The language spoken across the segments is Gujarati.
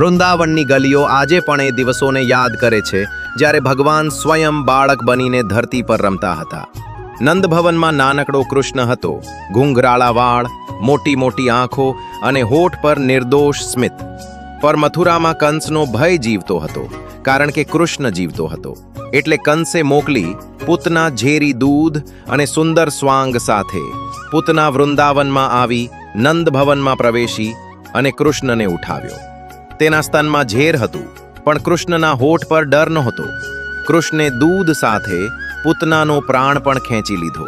વૃંદાવનની ગલીઓ આજે પણ એ દિવસોને યાદ કરે છે, જ્યારે ભગવાન સ્વયં બાળક બનીને ધરતી પર રમતા હતા. નંદભવનમાં નાનકડો કૃષ્ણ હતો, ઘૂંઘરાળા વાળ, મોટી મોટી આંખો અને હોઠ પર નિર્દોષ સ્મિત. પર મથુરામાં કંસનો ભય જીવતો હતો, કારણ કે કૃષ્ણ જીવતો હતો. એટલે કંસે મોકલી પૂતના ઝેરી દૂધ અને સુંદર સ્વાંગ સાથે પૂતના વૃંદાવનમાં આવી નંદભવનમાં પ્રવેશી અને કૃષ્ણને ઉઠાવ્યો. તેના સ્તનમાં ઝેર હતું, પણ કૃષ્ણના હોઠ પર ડર નહોતો. કૃષ્ણે દૂધ સાથે પૂતનાનો પ્રાણ પણ ખેંચી લીધો.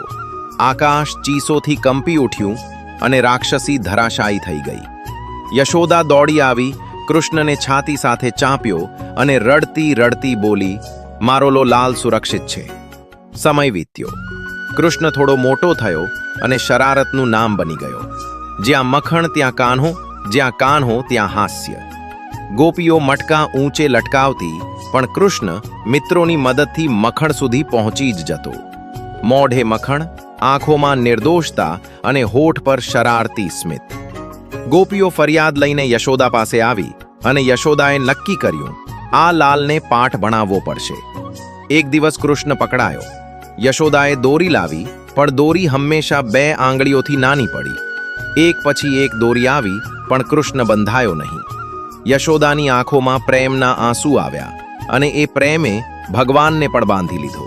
આકાશ ચીસોથી કંપી ઉઠ્યું અને રાક્ષસી ધરાશાયી થઈ ગઈ. યશોદા દોડી આવી, કૃષ્ણને છાતી સાથે ચાંપ્યો અને રડતી રડતી બોલી મારોલો લાલ સુરક્ષિત છે. સમય વીત્યો. કૃષ્ણ થોડો મોટો થયો અને શરારતનું નામ બની ગયો. જ્યાં મખણ ત્યાં કાન્હો, જ્યાં કાન્હો ત્યાં હાસ્ય. ગોપીઓ મટકા ઊંચે લટકાવતી, પણ કૃષ્ણ મિત્રોની મદદથી મખણ સુધી પહોંચી જ જતો. મોઢે મખણ, આંખોમાં નિર્દોષતા અને હોઠ પર શરારતી સ્મિત. ગોપીઓ ફરિયાદ લઈને યશોદા પાસે આવી અને યશોદાએ નક્કી કર્યું, આ લાલને પાઠ ભણાવવો પડશે. એક દિવસ કૃષ્ણ પકડાયો. યશોદાએ દોરી લાવી, પણ દોરી હંમેશા બે આંગળીઓથી નાની પડી. એક પછી એક દોરી આવી, પણ કૃષ્ણ બંધાયો નહીં. યશોદાની આંખોમાં પ્રેમના આંસુ આવ્યા અને એ પ્રેમે ભગવાનને પણ બાંધી લીધો.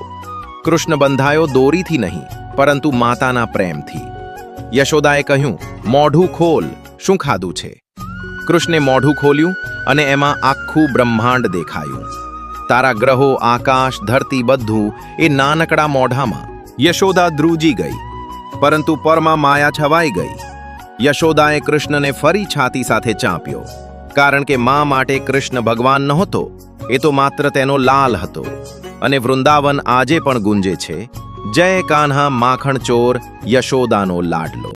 કૃષ્ણ બંધાયો દોરીથી નહીં, પરંતુ માતાના પ્રેમથી. યશોદાએ કહ્યું, મોઢું ખોલ, શું ખાધું છે? કૃષ્ણે મોઢું ખોલ્યું અને એમાં આખું બ્રહ્માંડ દેખાયું. તારા ગ્રહો આકાશ, ધરતી બધું એ નાનકડા મોઢામાં યશોદા ધ્રુજી ગઈ, પરંતુ પરમાં માયા છવાઈ ગઈ. યશોદાએ કૃષ્ણને ફરી છાતી સાથે ચાંપ્યો. કારણ કે મા માટે કૃષ્ણ ભગવાન નહોતો, એ તો માત્ર તેનો લાલ હતો. અને વૃંદાવન આજે પણ ગુંજે છે. જય કાન્હા માખણ ચોર યશોદાનો લાડલો.